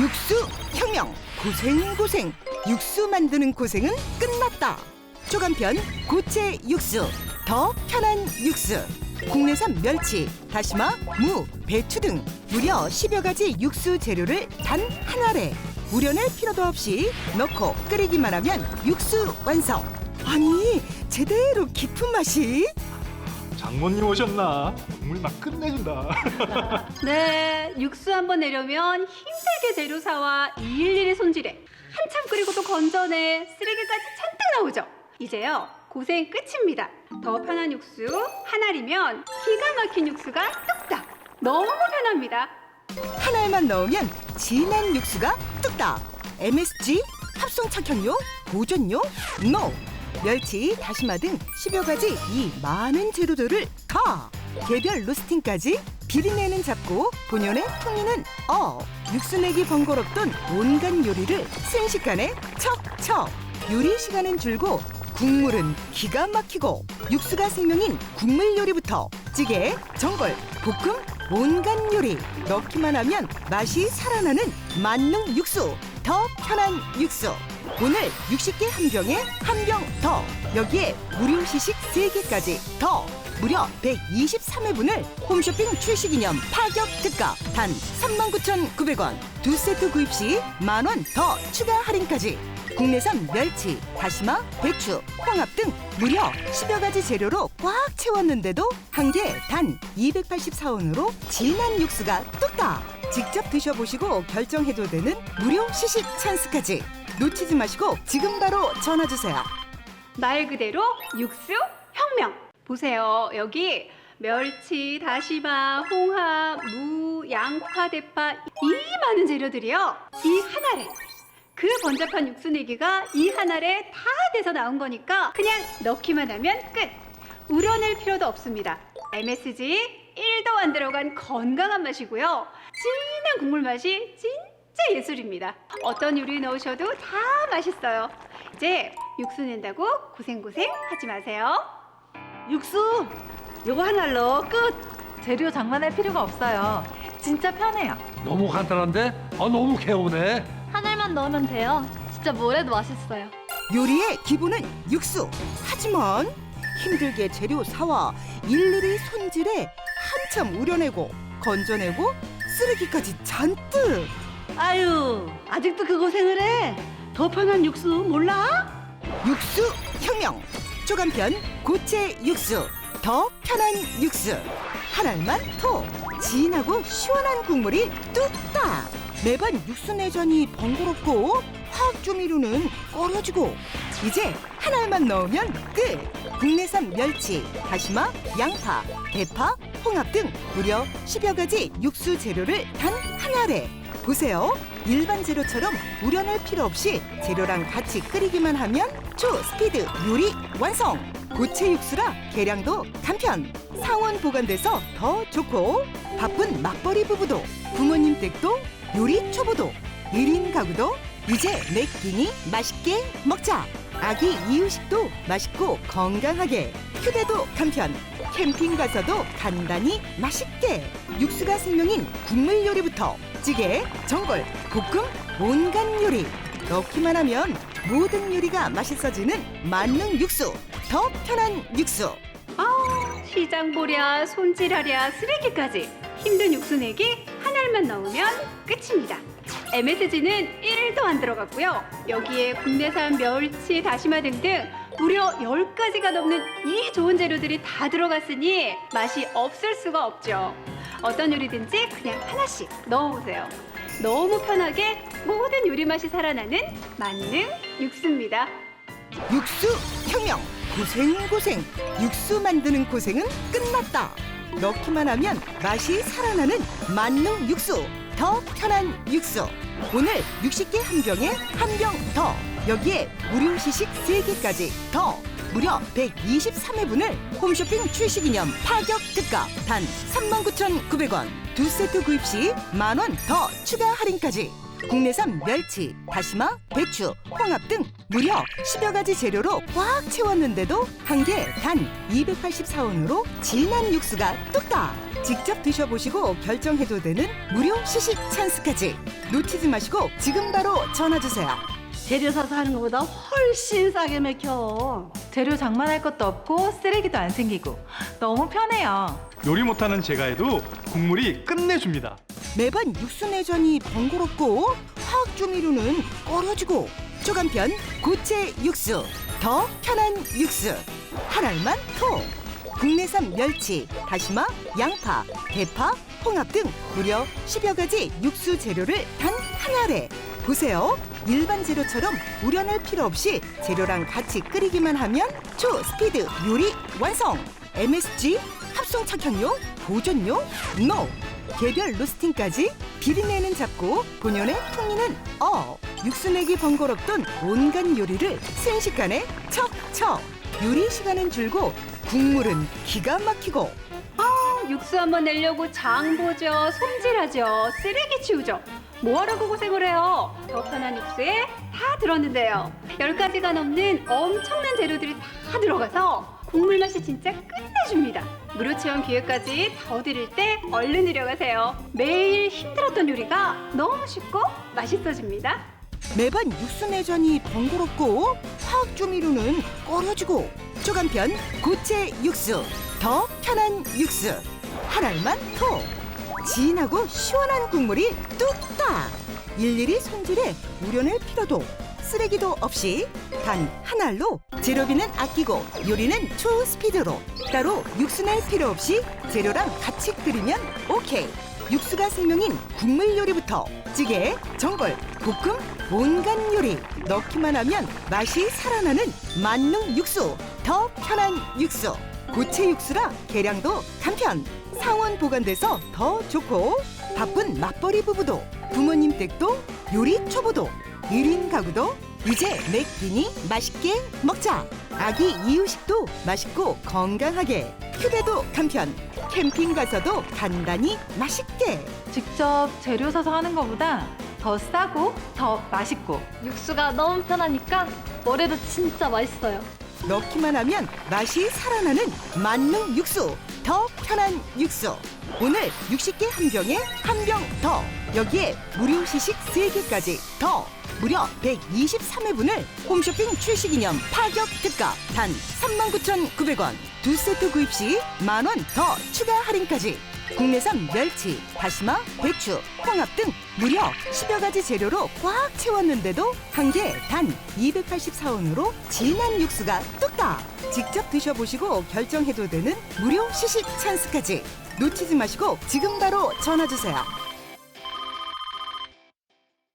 육수 혁명 고생 고생. 육수 만드는 고생은 끝났다. 초간편 고체 육수. 더 편한 육수. 국내산 멸치 다시마 무 배추 등 무려 10여 가지 육수 재료를 단한 알에 우려낼 필요도 없이 넣고 끓이기만 하면 육수 완성. 아니 제대로 깊은 맛이. 장모님 오셨나? 국물 막 끝내준다. 네, 육수 한번 내려면 힘들게 재료 사와 일일이 손질해. 한참 끓이고 또 건져내 쓰레기까지 잔뜩 나오죠. 이제요 고생 끝입니다. 더 편한 육수 한 알이면 기가 막힌 육수가 뚝딱. 너무 편합니다. 한 알만 넣으면 진한 육수가 뚝딱 MSG 합성 착향용 보존용 NO 멸치 다시마 등 10여 가지 이 많은 재료들을 다 개별 로스팅까지 비린내는 잡고 본연의 풍미는 어. 육수 내기 번거롭던 온갖 요리를 순식간에 척척. 요리 시간은 줄고 국물은 기가 막히고 육수가 생명인 국물 요리부터 찌개, 전골, 볶음, 온갖 요리 넣기만 하면 맛이 살아나는 만능 육수 더 편한 육수. 오늘 60개 한 병에 한 병 더. 여기에 무료 시식 3개까지 더 무려 123회분을 홈쇼핑 출시 기념 파격 특가 단 39,900원 두 세트 구입 시 만 원 더 추가 할인까지 국내산 멸치, 다시마, 배추, 홍합 등 무려 10여 가지 재료로 꽉 채웠는데도 한 개 단 284원으로 진한 육수가 뚝딱 직접 드셔보시고 결정해도 되는 무료 시식 찬스까지 놓치지 마시고 지금 바로 전화 주세요. 말 그대로 육수 혁명. 보세요. 여기 멸치, 다시마, 홍합, 무, 양파, 대파 이 많은 재료들이요. 이 한 알에 그 번잡한 육수 내기가 이 한 알에 다 돼서 나온 거니까 그냥 넣기만 하면 끝. 우려낼 필요도 없습니다. MSG 1도 안 들어간 건강한 맛이고요. 진한 국물 맛이 진짜 예술입니다. 어떤 요리 넣으셔도 다 맛있어요. 이제 육수 낸다고 고생고생 하지 마세요. 육수 요거 하나 넣어 끝 재료 장만할 필요가 없어요. 진짜 편해요. 너무 간단한데? 아 너무 개운해. 한 알만 넣으면 돼요. 진짜 뭐래도 맛있어요. 요리의 기본은 육수. 하지만 힘들게 재료 사와 일일이 손질해 한참 우려내고 건져내고 쓰레기까지 잔뜩. 아유 아직도 그 고생을 해 더 편한 육수 몰라? 육수 혁명 초간편 고체 육수 더 편한 육수. 한 알만 톡 진하고 시원한 국물이 뚝딱. 매번 육수 내전이 번거롭고 화학 조미료는 꺼려지고. 이제 한 알만 넣으면 끝. 국내산 멸치 다시마 양파 대파 홍합 등 무려 10여 가지 육수 재료를 단 한 알에. 보세요. 일반 재료처럼 우려낼 필요 없이 재료랑 같이 끓이기만 하면 초스피드 요리 완성! 고체 육수라 계량도 간편! 상온 보관돼서 더 좋고 바쁜 맞벌이 부부도 부모님 댁도 요리 초보도 1인 가구도 이제 내 끼니 맛있게 먹자! 아기 이유식도 맛있고 건강하게 휴대도 간편 캠핑 가서도 간단히 맛있게 육수가 생명인 국물 요리부터 찌개, 전골, 볶음, 온갖 요리 넣기만 하면 모든 요리가 맛있어지는 만능 육수 더 편한 육수 아, 시장 보랴, 손질하랴, 쓰레기까지 힘든 육수 내기 한 알만 넣으면 끝입니다. MSG는 1도 안 들어갔고요. 여기에 국내산 멸치, 다시마 등등 무려 10가지가 넘는 이 좋은 재료들이 다 들어갔으니 맛이 없을 수가 없죠. 어떤 요리든지 그냥 하나씩 넣어보세요. 너무 편하게 모든 요리 맛이 살아나는 만능 육수입니다. 육수 혁명. 고생 고생. 육수 만드는 고생은 끝났다. 넣기만 하면 맛이 살아나는 만능 육수. 더 편한 육수. 오늘 60개 한 병에 한 병 더. 여기에 무료 시식 3개까지 더 무려 123회분을 홈쇼핑 출시 기념 파격 특가 단 39,900원 두 세트 구입 시 만 원 더 추가 할인까지 국내산 멸치, 다시마, 배추, 홍합 등 무려 10여 가지 재료로 꽉 채웠는데도 한 개 단 284원으로 진한 육수가 뚝딱! 직접 드셔보시고 결정해도 되는 무료 시식 찬스까지 놓치지 마시고 지금 바로 전화주세요. 재료 사서 하는 것보다 훨씬 싸게 맥혀. 재료 장만할 것도 없고 쓰레기도 안 생기고 너무 편해요. 요리 못하는 제가 해도 국물이 끝내줍니다. 매번 육수 내전이 번거롭고 화학 조미료는 꺼려지고 초간편 고체 육수 더 편한 육수 한 알만 톡 국내산 멸치, 다시마, 양파, 대파, 홍합 등 무려 10여 가지 육수 재료를 단 한 알에 보세요. 일반 재료처럼 우려낼 필요 없이 재료랑 같이 끓이기만 하면 초스피드 요리 완성. MSG 합성 착향용 보존용 NO 개별 로스팅까지 비린내는 잡고 본연의 풍미는 어. 육수 내기 번거롭던 온갖 요리를 순식간에 척척. 요리 시간은 줄고 국물은 기가 막히고. 육수 한번 내려고 장 보죠, 손질하죠, 쓰레기 치우죠. 뭐하라고 고생을 해요? 더 편한 육수에 다 들었는데요. 열 가지가 넘는 엄청난 재료들이 다 들어가서 국물 맛이 진짜 끝내줍니다. 무료 체험 기회까지 더 드릴 때 얼른 들여가세요. 매일 힘들었던 요리가 너무 쉽고 맛있어집니다. 매번 육수 내전이 번거롭고 화학 조미료는 꺼려지고 초간편 고체 육수 더 편한 육수 한 알만 톡 진하고 시원한 국물이 뚝딱. 일일이 손질해 우려낼 필요도 쓰레기도 없이 단 한 알로 재료비는 아끼고 요리는 초스피드로. 따로 육수 낼 필요 없이 재료랑 같이 끓이면 오케이. 육수가 생명인 국물 요리부터. 찌개, 전골, 볶음, 온갖 요리. 넣기만 하면 맛이 살아나는 만능 육수. 더 편한 육수 고체 육수라 계량도 간편 상온 보관돼서 더 좋고 바쁜 맞벌이 부부도 부모님 댁도 요리 초보도 1인 가구도 이제 매 끼니 맛있게 먹자. 아기 이유식도 맛있고 건강하게 휴대도 간편 캠핑 가서도 간단히 맛있게. 직접 재료 사서 하는 것보다 더 싸고 더 맛있고. 육수가 너무 편하니까 뭐래도 진짜 맛있어요. 넣기만 하면 맛이 살아나는 만능 육수 더 편한 육수. 오늘 60개 한 병에 한 병 더. 여기에 무료 시식 3개까지 더. 무려 123회분을 홈쇼핑 출시 기념 파격 특가 단 39,900원. 두 세트 구입 시 만 원 더 추가 할인까지 국내산 멸치, 다시마, 배추, 홍합 등 무려 10여 가지 재료로 꽉 채웠는데도 한 개 단 284원으로 진한 육수가 뚝딱! 직접 드셔보시고 결정해도 되는 무료 시식 찬스까지 놓치지 마시고 지금 바로 전화주세요.